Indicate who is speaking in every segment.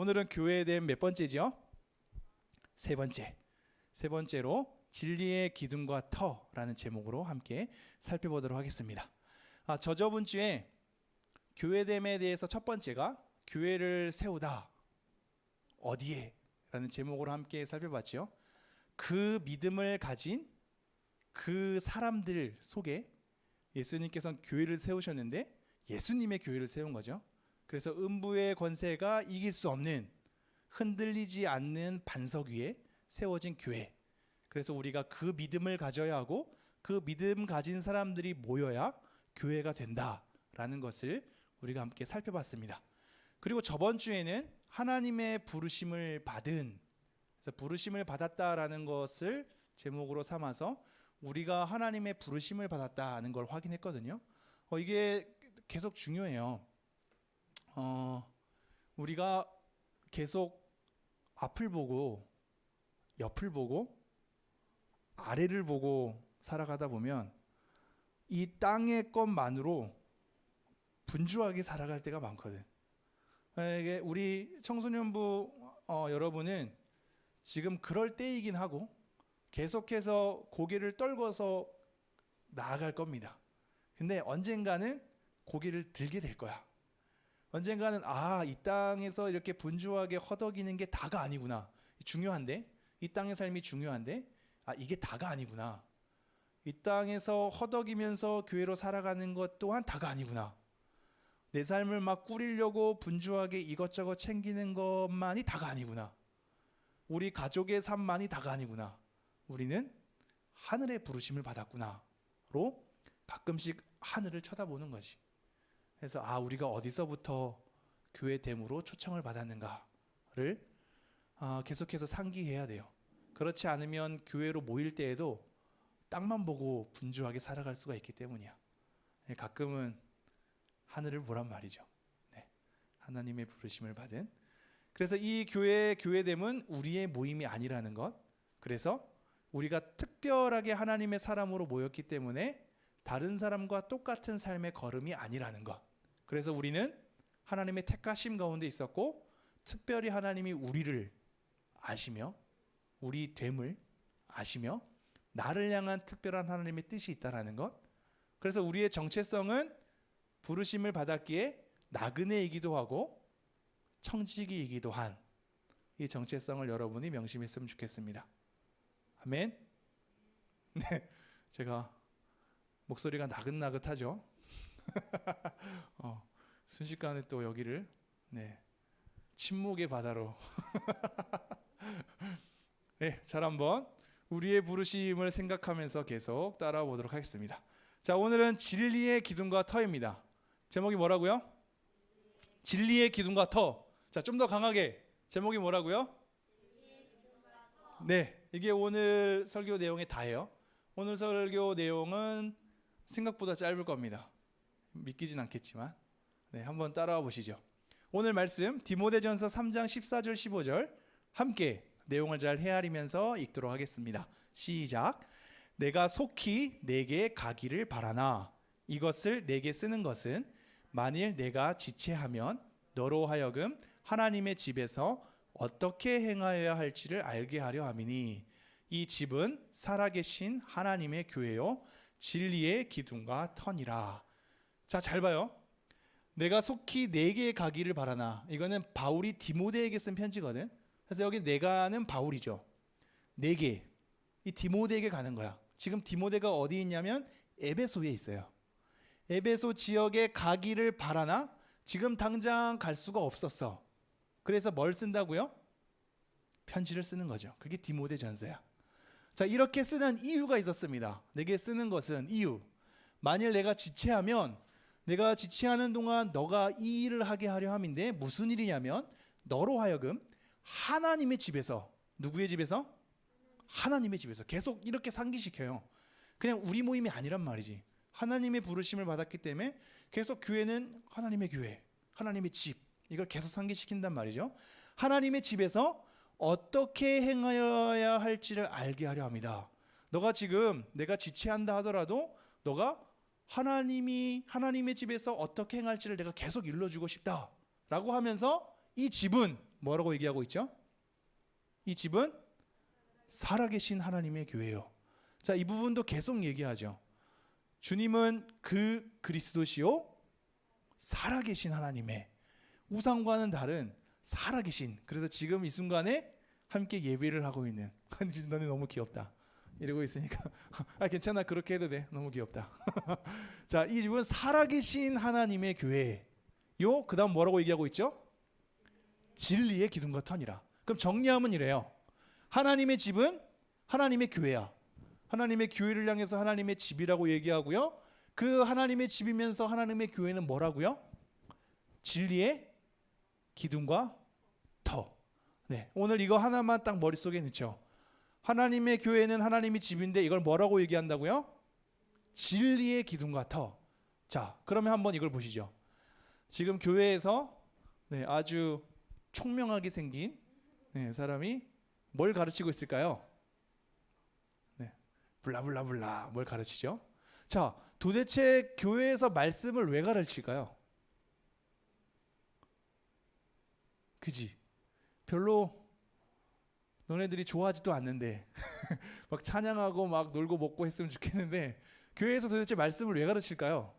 Speaker 1: 오늘은 교회에 대한 몇 번째죠? 세 번째. 세 번째로 진리의 기둥과 터라는 제목으로 함께 살펴보도록 하겠습니다. 아, 저 저번 주에 교회됨에 대해서 첫 번째가 교회를 세우다 어디에 라는 제목으로 함께 살펴봤죠. 그 믿음을 가진 그 사람들 속에 예수님께서는 교회를 세우셨는데 예수님의 교회를 세운 거죠. 그래서 음부의 권세가 이길 수 없는 흔들리지 않는 반석 위에 세워진 교회. 그래서 우리가 그 믿음을 가져야 하고 그 믿음 가진 사람들이 모여야 교회가 된다라는 것을 우리가 함께 살펴봤습니다. 그리고 저번 주에는 하나님의 부르심을 받은 그래서 부르심을 받았다라는 것을 제목으로 삼아서 우리가 하나님의 부르심을 받았다는 걸 확인했거든요. 어, 이게 계속 중요해요. 어, 우리가 계속 앞을 보고 옆을 보고 아래를 보고 살아가다 보면 이 땅의 것만으로 분주하게 살아갈 때가 많거든. 에, 이게 우리 청소년부 어, 여러분은 지금 그럴 때이긴 하고 계속해서 고개를 떨궈서 나아갈 겁니다. 근데 언젠가는 고개를 들게 될 거야. 언젠가는 아, 이 땅에서 이렇게 분주하게 허덕이는 게 다가 아니구나. 중요한데? 이 땅의 삶이 중요한데? 아, 이게 다가 아니구나. 이 땅에서 허덕이면서 교회로 살아가는 것 또한 다가 아니구나. 내 삶을 막 꾸리려고 분주하게 이것저것 챙기는 것만이 다가 아니구나. 우리 가족의 삶만이 다가 아니구나. 우리는 하늘의 부르심을 받았구나로 가끔씩 하늘을 쳐다보는 거지. 그래서 아 우리가 어디서부터 교회 됨으로 초청을 받았는가를 아, 계속해서 상기해야 돼요. 그렇지 않으면 교회로 모일 때에도 땅만 보고 분주하게 살아갈 수가 있기 때문이야. 예, 가끔은 하늘을 보란 말이죠. 네. 하나님의 부르심을 받은. 그래서 이 교회 교회됨은 우리의 모임이 아니라는 것. 그래서 우리가 특별하게 하나님의 사람으로 모였기 때문에 다른 사람과 똑같은 삶의 걸음이 아니라는 것. 그래서 우리는 하나님의 택하심 가운데 있었고 특별히 하나님이 우리를 아시며 우리 됨을 아시며 나를 향한 특별한 하나님의 뜻이 있다라는 것. 그래서 우리의 정체성은 부르심을 받았기에 나그네이기도 하고 청지기이기도 한 이 정체성을 여러분이 명심했으면 좋겠습니다. 아멘. 네, 제가 목소리가 나긋나긋하죠. 어, 순식간에 또 여기를 네 침묵의 바다로. 네, 잘 한번 우리의 부르심을 생각하면서 계속 따라와 보도록 하겠습니다. 자, 오늘은 진리의 기둥과 터입니다. 제목이 뭐라고요? 진리의 기둥과 터. 자, 좀 더 강하게 제목이 뭐라고요? 네, 이게 오늘 설교 내용의 다예요. 오늘 설교 내용은 생각보다 짧을 겁니다. 믿기진 않겠지만, 네, 한번 따라와 보시죠. 오늘 말씀 디모데전서 3장 14절 15절 함께 내용을 잘 헤아리면서 읽도록 하겠습니다. 시작. 내가 속히 내게 가기를 바라나 이것을 내게 쓰는 것은 만일 내가 지체하면 너로 하여금 하나님의 집에서 어떻게 행하여야 할지를 알게 하려 함이니 이 집은 살아계신 하나님의 교회요 진리의 기둥과 터니라. 자, 잘 봐요. 내가 속히 내게 가기를 바라나. 이거는 바울이 디모데에게 쓴 편지거든. 그래서 여기 내가는 바울이죠. 내게 이 디모데에게 가는 거야. 지금 디모데가 어디 있냐면 에베소에 있어요. 에베소 지역에 가기를 바라나 지금 당장 갈 수가 없었어. 그래서 뭘 쓴다고요? 편지를 쓰는 거죠. 그게 디모데 전서야. 자, 이렇게 쓰는 이유가 있었습니다. 내게 쓰는 것은 이유. 만일 내가 지체하면 내가 지체하는 동안 너가 이 일을 하게 하려 함인데 무슨 일이냐면 너로 하여금 하나님의 집에서 누구의 집에서? 하나님의 집에서 계속 이렇게 상기시켜요. 그냥 우리 모임이 아니란 말이지. 하나님의 부르심을 받았기 때문에 계속 교회는 하나님의 교회, 하나님의 집 이걸 계속 상기시킨단 말이죠. 하나님의 집에서 어떻게 행하여야 할지를 알게 하려 합니다. 너가 지금 내가 지체한다 하더라도 너가 하나님이 하나님의 집에서 어떻게 행할지를 내가 계속 일러주고 싶다라고 하면서 이 집은 뭐라고 얘기하고 있죠? 이 집은 살아계신 하나님의 교회요. 자, 이 부분도 계속 얘기하죠. 주님은 그 그리스도시요 살아계신 하나님의 우상과는 다른 살아계신 그래서 지금 이 순간에 함께 예배를 하고 있는 너네 너무 귀엽다 이러고 있으니까. 아 괜찮아. 그렇게 해도 돼. 너무 귀엽다. 자 이 집은 살아계신 하나님의 교회요. 그다음 뭐라고 얘기하고 있죠? 진리의 기둥과 터니라. 그럼 정리하면 이래요. 하나님의 집은 하나님의 교회야. 하나님의 교회를 향해서 하나님의 집이라고 얘기하고요. 그 하나님의 집이면서 하나님의 교회는 뭐라고요? 진리의 기둥과 터. 네, 오늘 이거 하나만 딱 머릿속에 넣죠. 하나님의 교회는 하나님의 집인데 이걸 뭐라고 얘기한다고요? 진리의 기둥과 터. 자, 그러면 한번 이걸 보시죠. 지금 교회에서 네, 아주 총명하게 생긴 네, 사람이 뭘 가르치고 있을까요? 네, 블라블라블라 뭘 가르치죠? 자, 도대체 교회에서 말씀을 왜 가르칠까요? 그지? 별로 너네들이 좋아하지도 않는데 막 찬양하고 막 놀고 먹고 했으면 좋겠는데 교회에서 도대체 말씀을 왜 가르칠까요?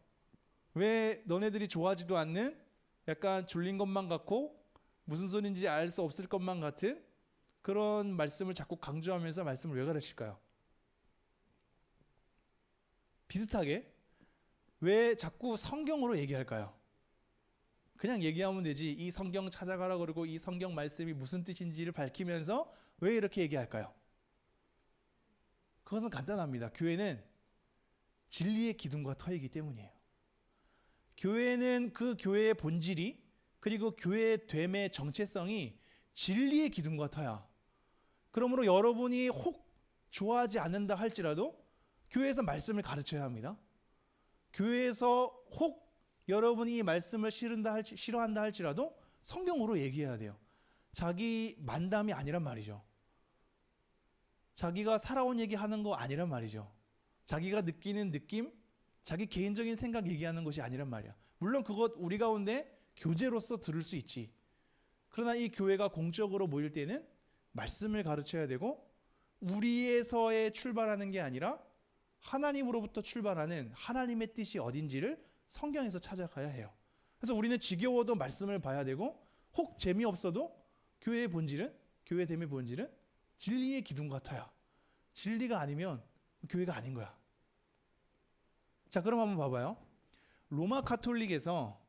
Speaker 1: 왜 너네들이 좋아하지도 않는 약간 졸린 것만 같고 무슨 소리인지 알 수 없을 것만 같은 그런 말씀을 자꾸 강조하면서 말씀을 왜 가르칠까요? 비슷하게 왜 자꾸 성경으로 얘기할까요? 그냥 얘기하면 되지 이 성경 찾아가라 그러고 이 성경 말씀이 무슨 뜻인지를 밝히면서 왜 이렇게 얘기할까요? 그것은 간단합니다. 교회는 진리의 기둥과 터이기 때문이에요. 교회는 그 교회의 본질이 그리고 교회의 됨의 정체성이 진리의 기둥과 터야. 그러므로 여러분이 혹 좋아하지 않는다 할지라도 교회에서 말씀을 가르쳐야 합니다. 교회에서 혹 여러분이 이 말씀을 싫은다 할지, 싫어한다 할지라도 성경으로 얘기해야 돼요. 자기 만담이 아니란 말이죠. 자기가 살아온 얘기 하는 거 아니란 말이죠. 자기가 느끼는 느낌, 자기 개인적인 생각 얘기하는 것이 아니란 말이야. 물론 그것 우리 가운데 교제로서 들을 수 있지. 그러나 이 교회가 공적으로 모일 때는 말씀을 가르쳐야 되고 우리에서의 출발하는 게 아니라 하나님으로부터 출발하는 하나님의 뜻이 어딘지를 성경에서 찾아가야 해요. 그래서 우리는 지겨워도 말씀을 봐야 되고 혹 재미없어도 교회의 본질은 교회됨의 본질은 진리의 기둥 같아야. 진리가 아니면 교회가 아닌 거야. 자, 그럼 한번 봐봐요. 로마 카톨릭에서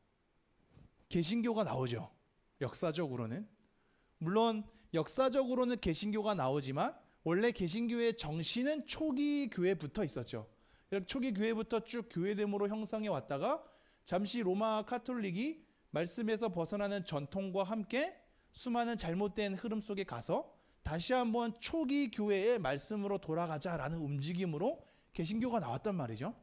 Speaker 1: 개신교가 나오죠. 역사적으로는 물론 역사적으로는 개신교가 나오지만 원래 개신교의 정신은 초기 교회부터 있었죠. 초기 교회부터 쭉 교회됨으로 형성해 왔다가 잠시 로마 카톨릭이 말씀에서 벗어나는 전통과 함께 수많은 잘못된 흐름 속에 가서 다시 한번 초기 교회의 말씀으로 돌아가자라는 움직임으로 개신교가 나왔단 말이죠.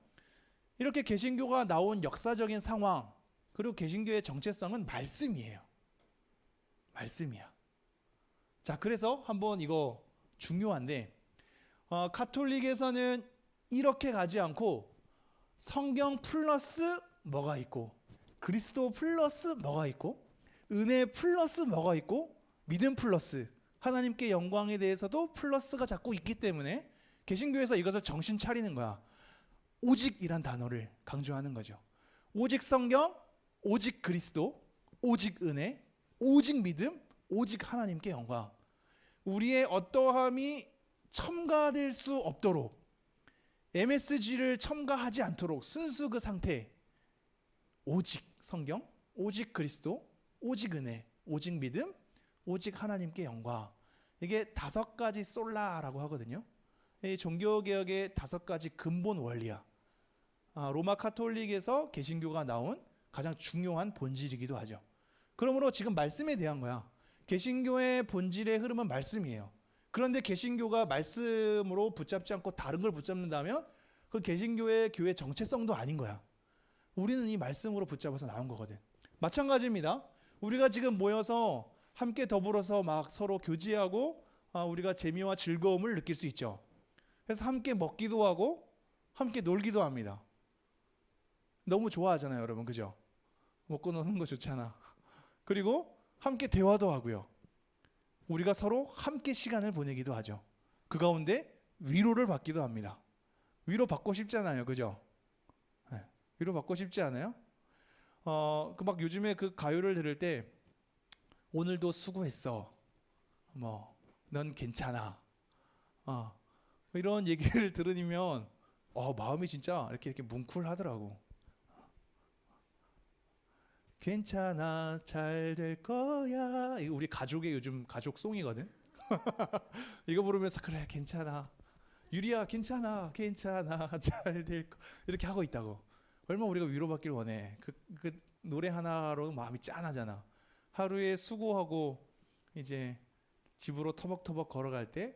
Speaker 1: 이렇게 개신교가 나온 역사적인 상황 그리고 개신교의 정체성은 말씀이에요. 말씀이야. 자, 그래서 한번 이거 중요한데 어, 카톨릭에서는 이렇게 가지 않고 성경 플러스 뭐가 있고 그리스도 플러스 뭐가 있고 은혜 플러스 뭐가 있고 믿음 플러스 하나님께 영광에 대해서도 플러스가 자꾸 있기 때문에 개신교에서 이것을 정신 차리는 거야. 오직이란 단어를 강조하는 거죠. 오직 성경, 오직 그리스도, 오직 은혜, 오직 믿음, 오직 하나님께 영광. 우리의 어떠함이 첨가될 수 없도록 MSG를 첨가하지 않도록 순수 그 상태 오직 성경, 오직 그리스도, 오직 은혜, 오직 믿음, 오직 하나님께 영광. 이게 다섯 가지 솔라라고 하거든요. 이 종교 개혁의 다섯 가지 근본 원리야. 아, 로마 카톨릭에서 개신교가 나온 가장 중요한 본질이기도 하죠. 그러므로 지금 말씀에 대한 거야. 개신교의 본질의 흐름은 말씀이에요. 그런데 개신교가 말씀으로 붙잡지 않고 다른 걸 붙잡는다면 그 개신교의 교회 정체성도 아닌 거야. 우리는 이 말씀으로 붙잡아서 나온 거거든. 마찬가지입니다. 우리가 지금 모여서 함께 더불어서 막 서로 교제하고 아, 우리가 재미와 즐거움을 느낄 수 있죠. 그래서 함께 먹기도 하고 함께 놀기도 합니다. 너무 좋아하잖아요, 여러분. 그죠? 먹고 노는 거 좋잖아. 그리고 함께 대화도 하고요. 우리가 서로 함께 시간을 보내기도 하죠. 그 가운데 위로를 받기도 합니다. 위로 받고 싶잖아요, 그죠? 네, 위로 받고 싶지 않아요? 어, 그 막 요즘에 그 가요를 들을 때 오늘도 수고했어. 뭐, 넌 괜찮아. 어, 이런 얘기를 들으면 어, 마음이 진짜 이렇게 이렇게 뭉클하더라고. 괜찮아, 잘 될 거야. 이거 우리 가족의 요즘 가족 송이거든. 이거 부르면서 그래, 괜찮아. 유리야, 괜찮아, 괜찮아, 잘 될 거. 이렇게 하고 있다고. 얼마 나 우리가 위로받길 원해. 그, 그 노래 하나로 마음이 짠하잖아. 하루에 수고하고 이제 집으로 터벅터벅 걸어갈 때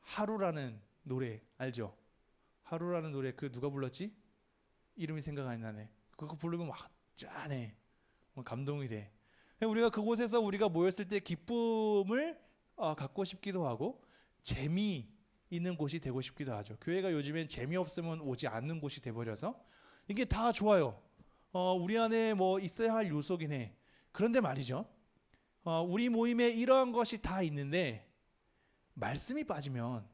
Speaker 1: 하루라는 노래 알죠? 하루라는 노래 그 누가 불렀지? 이름이 생각 안 나네. 그거 부르면 막 짠해. 막 감동이 돼. 우리가 그곳에서 우리가 모였을 때 기쁨을 어, 갖고 싶기도 하고 재미 있는 곳이 되고 싶기도 하죠. 교회가 요즘엔 재미없으면 오지 않는 곳이 돼버려서 이게 다 좋아요. 어, 우리 안에 뭐 있어야 할 요소긴 해. 그런데 말이죠. 어, 우리 모임에 이러한 것이 다 있는데 말씀이 빠지면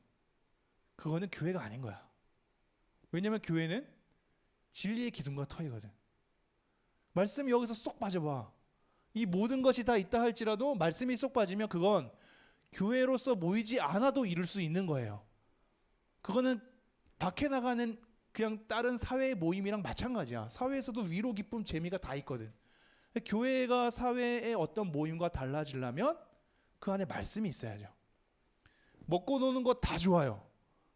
Speaker 1: 그거는 교회가 아닌 거야. 왜냐면 교회는 진리의 기둥과 터이거든. 말씀이 여기서 쏙 빠져봐. 이 모든 것이 다 있다 할지라도 말씀이 쏙 빠지면 그건 교회로서 모이지 않아도 이룰 수 있는 거예요. 그거는 밖에 나가는 그냥 다른 사회 모임이랑 마찬가지야. 사회에서도 위로, 기쁨, 재미가 다 있거든. 교회가 사회의 어떤 모임과 달라지려면 그 안에 말씀이 있어야죠. 먹고 노는 것다 좋아요.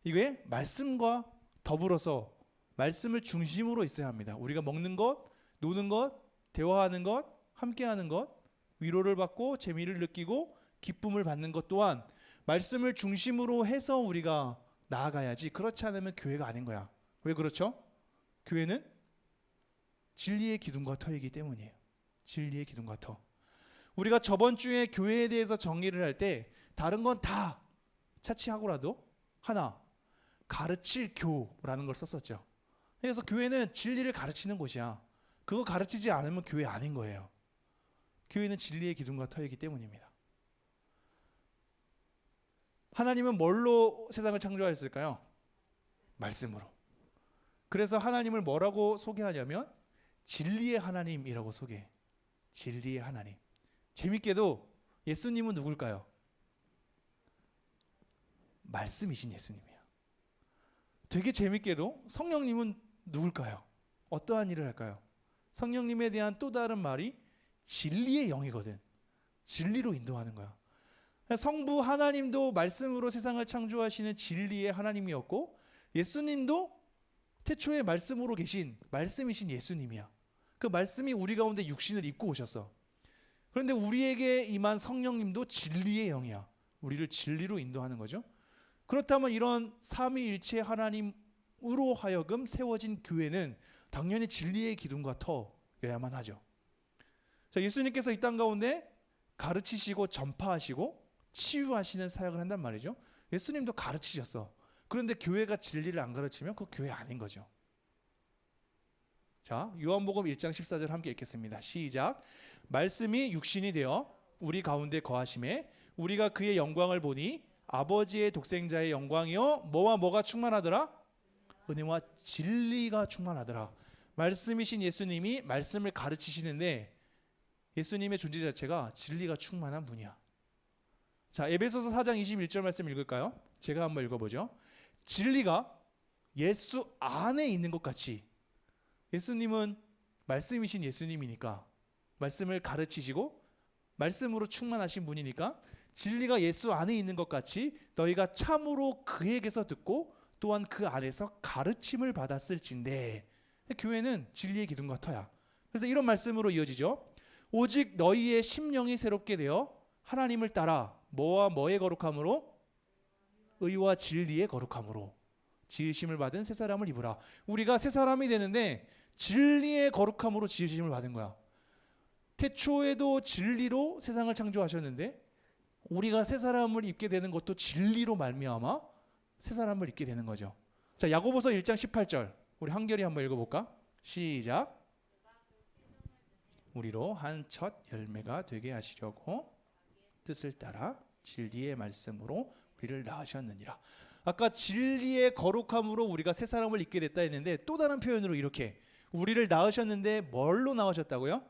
Speaker 1: 이게 말씀과 더불어서 말씀을 중심으로 있어야 합니다. 우리가 먹는 것, 노는 것, 대화하는 것, 함께하는 것, 위로를 받고 재미를 느끼고 기쁨을 받는 것 또한 말씀을 중심으로 해서 우리가 나아가야지. 그렇지 않으면 교회가 아닌 거야. 왜 그렇죠? 교회는 진리의 기둥과 터이기 때문이에요. 진리의 기둥과 터. 우리가 저번 주에 교회에 대해서 정의를 할 때 다른 건 다 차치하고라도 하나 가르칠 교라는 걸 썼었죠. 그래서 교회는 진리를 가르치는 곳이야. 그거 가르치지 않으면 교회 아닌 거예요. 교회는 진리의 기둥과 터이기 때문입니다. 하나님은 뭘로 세상을 창조하였을까요? 말씀으로. 그래서 하나님을 뭐라고 소개하냐면 진리의 하나님이라고 소개해. 진리의 하나님. 재밌게도 예수님은 누굴까요? 말씀이신 예수님이야. 되게 재밌게도 성령님은 누굴까요? 어떠한 일을 할까요? 성령님에 대한 또 다른 말이 진리의 영이거든. 진리로 인도하는 거야. 성부 하나님도 말씀으로 세상을 창조하시는 진리의 하나님이었고 예수님도 태초에 말씀으로 계신 말씀이신 예수님이야. 그 말씀이 우리 가운데 육신을 입고 오셨어. 그런데 우리에게 임한 성령님도 진리의 영이야. 우리를 진리로 인도하는 거죠. 그렇다면 이런 삼위일체 하나님으로 하여금 세워진 교회는 당연히 진리의 기둥과 터여야만 하죠. 자, 예수님께서 이 땅 가운데 가르치시고 전파하시고 치유하시는 사역을 한단 말이죠. 예수님도 가르치셨어. 그런데 교회가 진리를 안 가르치면 그 교회 아닌 거죠. 자, 요한복음 1장 14절 함께 읽겠습니다. 시작. 말씀이 육신이 되어 우리 가운데 거하심에 우리가 그의 영광을 보니 아버지의 독생자의 영광이요 뭐와 뭐가 충만하더라? 은혜와 진리가 충만하더라. 말씀이신 예수님이 말씀을 가르치시는데 예수님의 존재 자체가 진리가 충만한 분이야. 자, 에베소서 4장 21절 말씀 읽을까요? 제가 한번 읽어보죠. 진리가 예수 안에 있는 것 같이 예수님은 말씀이신 예수님이니까 말씀을 가르치시고 말씀으로 충만하신 분이니까 진리가 예수 안에 있는 것 같이 너희가 참으로 그에게서 듣고 또한 그 안에서 가르침을 받았을진데 교회는 진리의 기둥과 터야. 그래서 이런 말씀으로 이어지죠. 오직 너희의 심령이 새롭게 되어 하나님을 따라 뭐와 뭐의 거룩함으로 의와 진리의 거룩함으로 지으심을 받은 새 사람을 입으라. 우리가 새 사람이 되는데 진리의 거룩함으로 지으심을 받은 거야. 태초에도 진리로 세상을 창조하셨는데 우리가 새 사람을 입게 되는 것도 진리로 말미암아 새 사람을 입게 되는 거죠. 자, 야고보서 1장 18절. 우리 한결이 한번 읽어 볼까? 시작. 우리로 한 첫 열매가 되게 하시려고 뜻을 따라 진리의 말씀으로 우리를 낳으셨느니라. 아까 진리의 거룩함으로 우리가 새 사람을 입게 됐다 했는데 또 다른 표현으로 이렇게 우리를 낳으셨는데 뭘로 낳으셨다고요?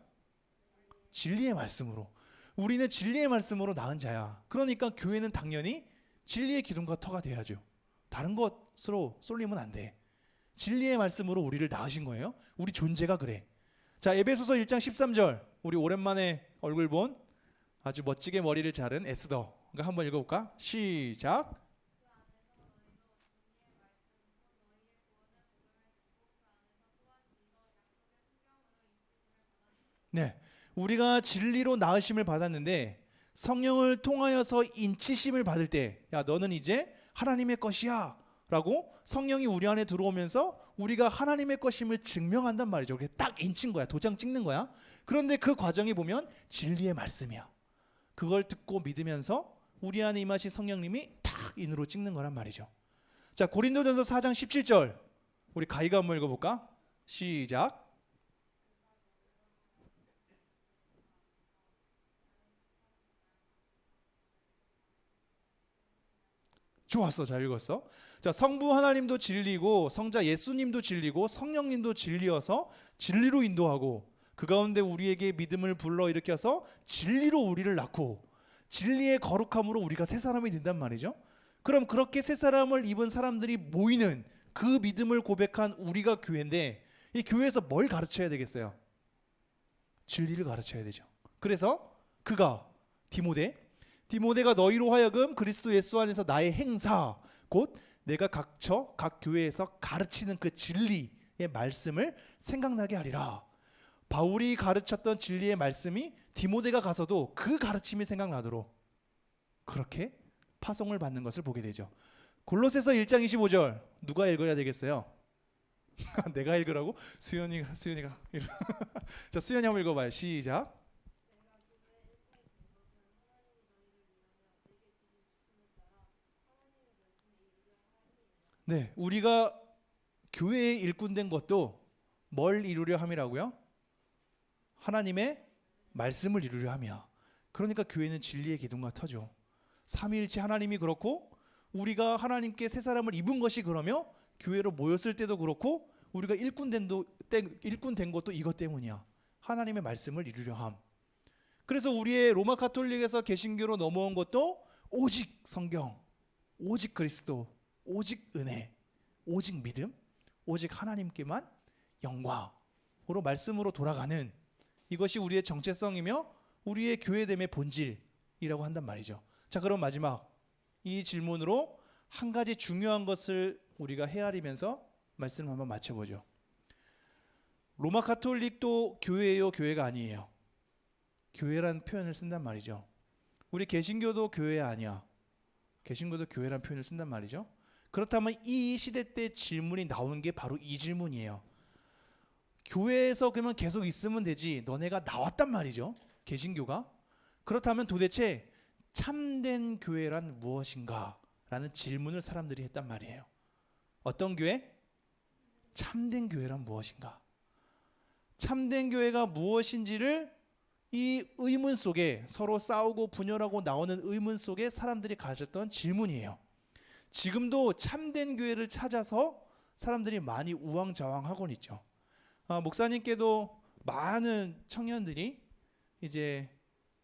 Speaker 1: 진리의 말씀으로. 우리는 진리의 말씀으로 낳은 자야. 그러니까 교회는 당연히 진리의 기둥과 터가 돼야죠. 다른 것으로 쏠리면 안 돼. 진리의 말씀으로 우리를 낳으신 거예요. 우리 존재가 그래. 자, 에베소서 1장 13절. 우리 오랜만에 얼굴 본 아주 멋지게 머리를 자른 에스더. 가 한번 읽어 볼까? 시작. 네. 우리가 진리로 나으심을 받았는데 성령을 통하여서 인치심을 받을 때 야 너는 이제 하나님의 것이야라고 성령이 우리 안에 들어오면서 우리가 하나님의 것임을 증명한단 말이죠. 그게 딱 인친 거야. 도장 찍는 거야. 그런데 그 과정이 보면 진리의 말씀이야. 그걸 듣고 믿으면서 우리 안에 임하신 성령님이 탁 인으로 찍는 거란 말이죠. 자, 고린도전서 4장 17절. 우리 가이가 한번 읽어 볼까? 시작. 좋았어. 잘 읽었어. 자, 성부 하나님도 진리고 성자 예수님도 진리고 성령님도 진리여서 진리로 인도하고 그 가운데 우리에게 믿음을 불러 일으켜서 진리로 우리를 낳고 진리의 거룩함으로 우리가 새 사람이 된단 말이죠. 그럼 그렇게 새 사람을 입은 사람들이 모이는 그 믿음을 고백한 우리가 교회인데 이 교회에서 뭘 가르쳐야 되겠어요? 진리를 가르쳐야 되죠. 그래서 그가 디모데 디모데가 너희로 하여금 그리스도 예수 안에서 나의 행사 곧 내가 각처 각 교회에서 가르치는 그 진리의 말씀을 생각나게 하리라. 바울이 가르쳤던 진리의 말씀이 디모데가 가서도 그 가르침이 생각나도록 그렇게 파송을 받는 것을 보게 되죠. 골로새서 1장 25절 누가 읽어야 되겠어요? 내가 읽으라고? 수연이가 수연이가 자 수연이 한번 읽어봐요. 시작. 네, 우리가 교회에 일꾼된 것도 뭘 이루려 함이라고요? 하나님의 말씀을 이루려 함이야. 그러니까 교회는 진리의 기둥과 터죠. 삼위일체 하나님이 그렇고 우리가 하나님께 새 사람을 입은 것이 그러며 교회로 모였을 때도 그렇고 우리가 일꾼된 도 일꾼된 것도 이것 때문이야. 하나님의 말씀을 이루려 함. 그래서 우리의 로마 카톨릭에서 개신교로 넘어온 것도 오직 성경, 오직 그리스도, 오직 은혜, 오직 믿음, 오직 하나님께만 영광으로 말씀으로 돌아가는 이것이 우리의 정체성이며 우리의 교회됨의 본질이라고 한단 말이죠. 자, 그럼 마지막 이 질문으로 한 가지 중요한 것을 우리가 헤아리면서 말씀을 한번 맞춰보죠. 로마 카톨릭도 교회예요, 교회가 아니에요. 교회란 표현을 쓴단 말이죠. 우리 개신교도 교회 아니야. 개신교도 교회란 표현을 쓴단 말이죠. 그렇다면 이 시대 때 질문이 나오는 게 바로 이 질문이에요. 교회에서 그러면 계속 있으면 되지. 너네가 나왔단 말이죠. 개신교가. 그렇다면 도대체 참된 교회란 무엇인가? 라는 질문을 사람들이 했단 말이에요. 어떤 교회? 참된 교회란 무엇인가? 참된 교회가 무엇인지를 이 의문 속에 서로 싸우고 분열하고 나오는 의문 속에 사람들이 가졌던 질문이에요. 지금도 참된 교회를 찾아서 사람들이 많이 우왕좌왕하곤 있죠. 아, 목사님께도 많은 청년들이 이제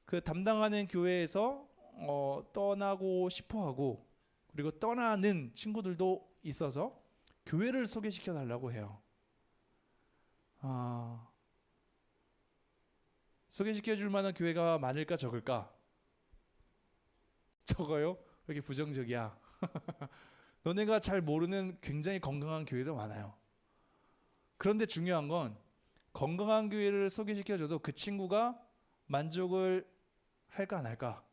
Speaker 1: 그 담당하는 교회에서 어, 떠나고 싶어하고 그리고 떠나는 친구들도 있어서 교회를 소개시켜 달라고 해요. 아, 소개시켜 줄 만한 교회가 많을까 적을까? 적어요? 왜 이렇게 부정적이야? 너네가 잘 모르는 굉장히 건강한 교회도 많아요. 그런데 중요한 건 건강한 교회를 소개시켜 줘도 그 친구가 만족을 할까 안 할까?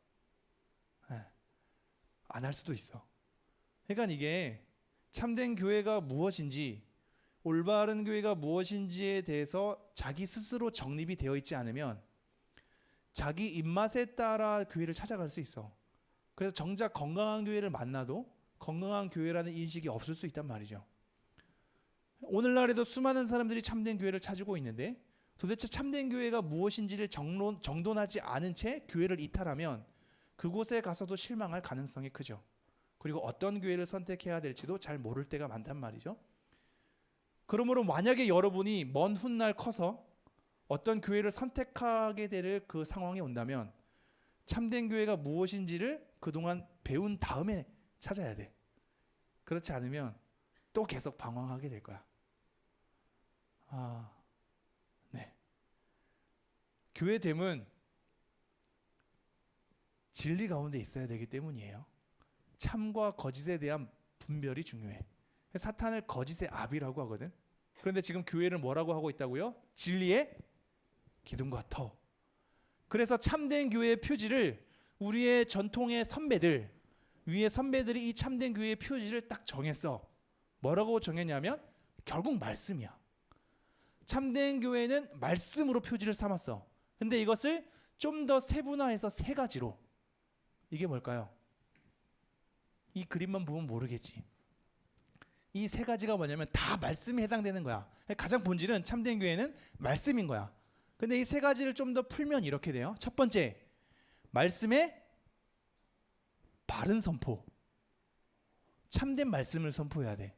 Speaker 1: 네. 안할 수도 있어. 그러니까 이게 참된 교회가 무엇인지 올바른 교회가 무엇인지에 대해서 자기 스스로 정립이 되어 있지 않으면 자기 입맛에 따라 교회를 찾아갈 수 있어. 그래서 정작 건강한 교회를 만나도 건강한 교회라는 인식이 없을 수 있단 말이죠. 오늘날에도 수많은 사람들이 참된 교회를 찾고 있는데 도대체 참된 교회가 무엇인지를 정론, 정돈하지 않은 채 교회를 이탈하면 그곳에 가서도 실망할 가능성이 크죠. 그리고 어떤 교회를 선택해야 될지도 잘 모를 때가 많단 말이죠. 그러므로 만약에 여러분이 먼 훗날 커서 어떤 교회를 선택하게 될 그 상황이 온다면 참된 교회가 무엇인지를 그동안 배운 다음에 찾아야 돼. 그렇지 않으면 또 계속 방황하게 될 거야. 아, 네. 교회됨은 진리 가운데 있어야 되기 때문이에요. 참과 거짓에 대한 분별이 중요해. 사탄을 거짓의 압이라고 하거든. 그런데 지금 교회를 뭐라고 하고 있다고요? 진리의 기둥과 터. 그래서 참된 교회의 표지를 우리의 전통의 선배들, 위의 선배들이 이 참된 교회의 표지를 딱 정했어. 뭐라고 정했냐면 결국 말씀이야. 참된 교회는 말씀으로 표지를 삼았어. 근데 이것을 좀 더 세분화해서 세 가지로. 이게 뭘까요? 이 그림만 보면 모르겠지. 이 세 가지가 뭐냐면 다 말씀에 해당되는 거야. 가장 본질은 참된 교회는 말씀인 거야. 근데 이 세 가지를 좀 더 풀면 이렇게 돼요. 첫 번째, 말씀의 바른 선포. 참된 말씀을 선포해야 돼.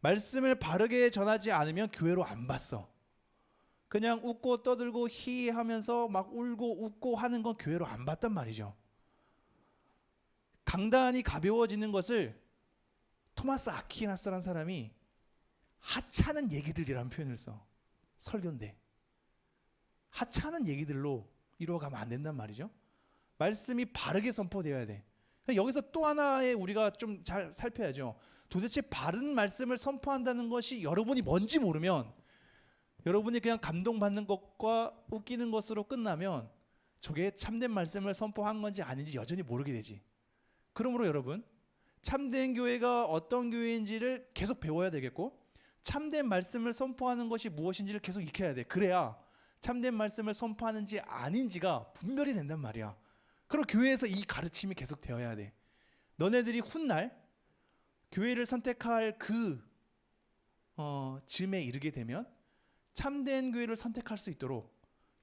Speaker 1: 말씀을 바르게 전하지 않으면 교회로 안 봤어. 그냥 웃고 떠들고 히 하면서 막 울고 웃고 하는 건 교회로 안 봤단 말이죠. 강단이 가벼워지는 것을 토마스 아퀴나스라는 사람이 하찮은 얘기들이라는 표현을 써. 설교인데. 하찮은 얘기들로 이루어가면 안 된단 말이죠. 말씀이 바르게 선포되어야 돼. 여기서 또 하나의 우리가 좀 잘 살펴야죠. 도대체 바른 말씀을 선포한다는 것이 여러분이 뭔지 모르면 여러분이 그냥 감동받는 것과 웃기는 것으로 끝나면 저게 참된 말씀을 선포한 건지 아닌지 여전히 모르게 되지. 그러므로 여러분 참된 교회가 어떤 교회인지를 계속 배워야 되겠고 참된 말씀을 선포하는 것이 무엇인지를 계속 익혀야 돼. 그래야 참된 말씀을 선포하는지 아닌지가 분별이 된단 말이야. 그리고 교회에서 이 가르침이 계속 되어야 돼. 너네들이 훗날 교회를 선택할 그 어, 즈음에 이르게 되면 참된 교회를 선택할 수 있도록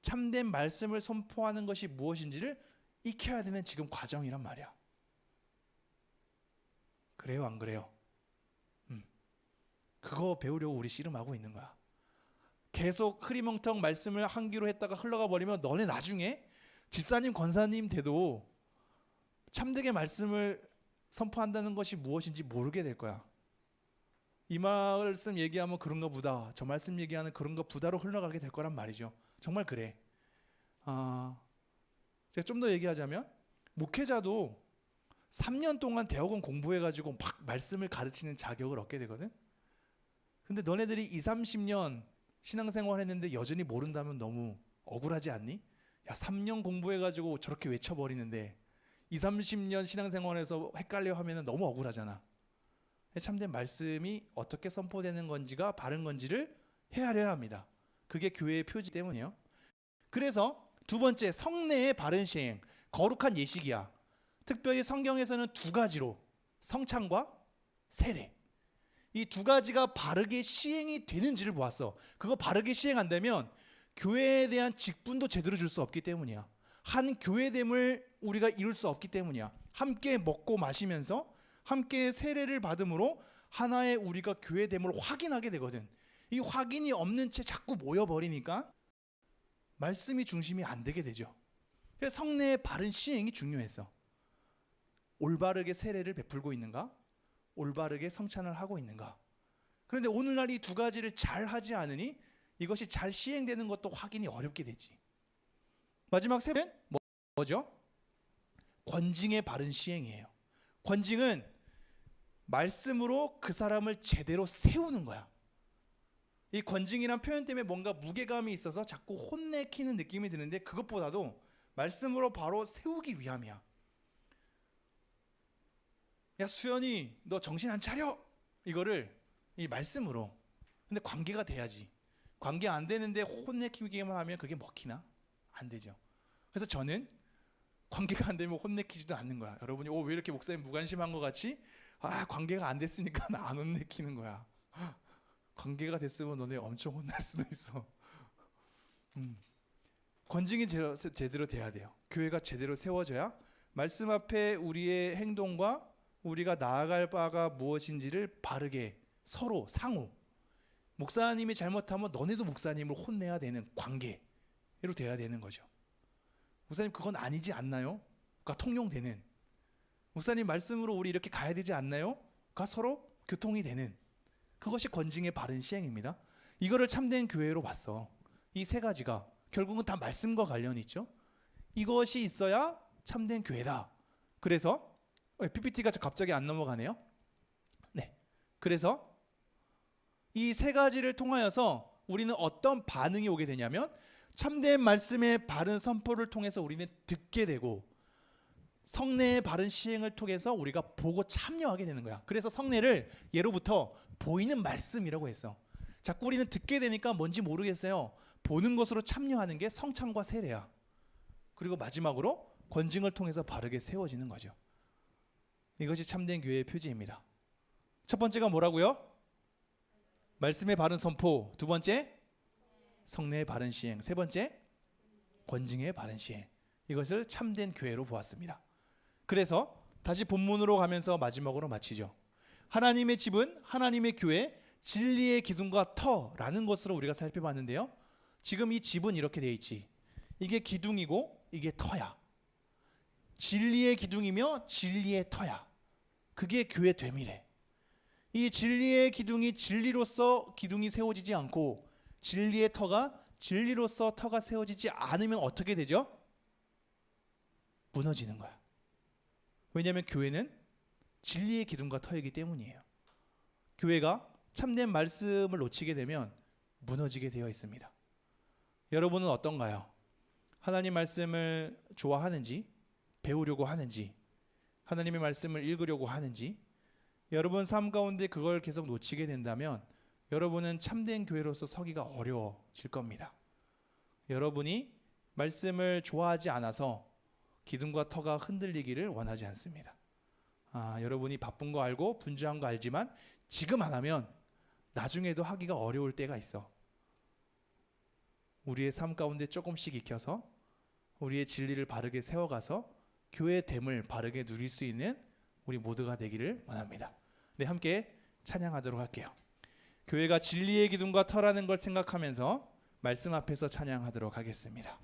Speaker 1: 참된 말씀을 선포하는 것이 무엇인지를 익혀야 되는 지금 과정이란 말이야. 그래요, 안 그래요? 음. 그거 배우려고 우리 씨름하고 있는 거야. 계속 흐리멍텅 말씀을 한 귀로 했다가 흘러가 버리면 너네 나중에 집사님, 권사님 돼도 참되게 말씀을 선포한다는 것이 무엇인지 모르게 될 거야. 이 말씀 얘기하면 그런가 보다. 저 말씀 얘기하는 그런가 보다로 흘러가게 될 거란 말이죠. 정말 그래. 아, 제가 좀 더 얘기하자면 목회자도 3년 동안 대학원 공부해가지고 막 말씀을 가르치는 자격을 얻게 되거든. 근데 너네들이 2, 30년 신앙생활 했는데 여전히 모른다면 너무 억울하지 않니? 야, 3년 공부해가지고 저렇게 외쳐버리는데 2, 30년 신앙생활에서 헷갈려 하면 너무 억울하잖아. 참된 말씀이 어떻게 선포되는 건지가 바른 건지를 헤아려야 합니다. 그게 교회의 표지 때문이에요. 그래서 두 번째 성례의 바른 시행, 거룩한 예식이야. 특별히 성경에서는 두 가지로 성찬과 세례 이 두 가지가 바르게 시행이 되는지를 보았어. 그거 바르게 시행 안 되면 교회에 대한 직분도 제대로 줄 수 없기 때문이야. 한 교회됨을 우리가 이룰 수 없기 때문이야. 함께 먹고 마시면서 함께 세례를 받음으로 하나의 우리가 교회됨을 확인하게 되거든. 이 확인이 없는 채 자꾸 모여 버리니까 말씀이 중심이 안 되게 되죠. 그래서 성례의 바른 시행이 중요했어. 올바르게 세례를 베풀고 있는가? 올바르게 성찬을 하고 있는가? 그런데 오늘날 이 두 가지를 잘 하지 않으니 이것이 잘 시행되는 것도 확인이 어렵게 되지. 마지막 세 번째는 뭐- 뭐죠? 권징의 바른 시행이에요. 권징은 말씀으로 그 사람을 제대로 세우는 거야. 이 권징이란 표현 때문에 뭔가 무게감이 있어서 자꾸 혼내키는 느낌이 드는데 그것보다도 말씀으로 바로 세우기 위함이야. 야 수연이 너 정신 안 차려 이거를 이 말씀으로 근데 관계가 돼야지 관계 안 되는데 혼내키기만 하면 그게 먹히나? 안 되죠. 그래서 저는 관계가 안 되면 혼내키지도 않는 거야. 여러분이 오 왜 이렇게 목사님 무관심한 것 같이? 아 관계가 안 됐으니까 안 혼내키는 거야. 관계가 됐으면 너네 엄청 혼날 수도 있어. 음. 권징이 제대로, 제대로 돼야 돼요. 교회가 제대로 세워져야 말씀 앞에 우리의 행동과 우리가 나아갈 바가 무엇인지를 바르게 서로 상호 목사님이 잘못하면 너네도 목사님을 혼내야 되는 관계로 돼야 되는 거죠. 목사님 그건 아니지 않나요? 가 통용되는 목사님 말씀으로 우리 이렇게 가야 되지 않나요? 가 서로 교통이 되는 그것이 권징의 바른 시행입니다. 이거를 참된 교회로 봤어. 이 세 가지가 결국은 다 말씀과 관련이 있죠. 이것이 있어야 참된 교회다. 그래서 어, PPT가 갑자기 안 넘어가네요. 네. 그래서 이 세 가지를 통하여서 우리는 어떤 반응이 오게 되냐면 참된 말씀의 바른 선포를 통해서 우리는 듣게 되고 성례의 바른 시행을 통해서 우리가 보고 참여하게 되는 거야. 그래서 성례를 예로부터 보이는 말씀이라고 했어. 자꾸 우리는 듣게 되니까 뭔지 모르겠어요. 보는 것으로 참여하는 게 성찬과 세례야. 그리고 마지막으로 권징을 통해서 바르게 세워지는 거죠. 이것이 참된 교회의 표지입니다. 첫 번째가 뭐라고요? 말씀의 바른 선포. 두 번째 성례의 바른 시행. 세 번째 권징의 바른 시행. 이것을 참된 교회로 보았습니다. 그래서 다시 본문으로 가면서 마지막으로 마치죠. 하나님의 집은 하나님의 교회 진리의 기둥과 터라는 것으로 우리가 살펴봤는데요. 지금 이 집은 이렇게 돼 있지. 이게 기둥이고 이게 터야. 진리의 기둥이며 진리의 터야. 그게 교회 되밀해. 이 진리의 기둥이 진리로서 기둥이 세워지지 않고 진리의 터가 진리로서 터가 세워지지 않으면 어떻게 되죠? 무너지는 거야. 왜냐하면 교회는 진리의 기둥과 터이기 때문이에요. 교회가 참된 말씀을 놓치게 되면 무너지게 되어 있습니다. 여러분은 어떤가요? 하나님 말씀을 좋아하는지 배우려고 하는지 하나님의 말씀을 읽으려고 하는지 여러분 삶 가운데 그걸 계속 놓치게 된다면 여러분은 참된 교회로서 서기가 어려워질 겁니다. 여러분이 말씀을 좋아하지 않아서 기둥과 터가 흔들리기를 원하지 않습니다. 아, 여러분이 바쁜 거 알고 분주한 거 알지만 지금 안 하면 나중에도 하기가 어려울 때가 있어. 우리의 삶 가운데 조금씩 익혀서 우리의 진리를 바르게 세워가서 교회 됨을 바르게 누릴 수 있는 우리 모두가 되기를 원합니다. 네, 함께 찬양하도록 할게요. 교회가 진리의 기둥과 터라는 걸 생각하면서 말씀 앞에서 찬양하도록 하겠습니다.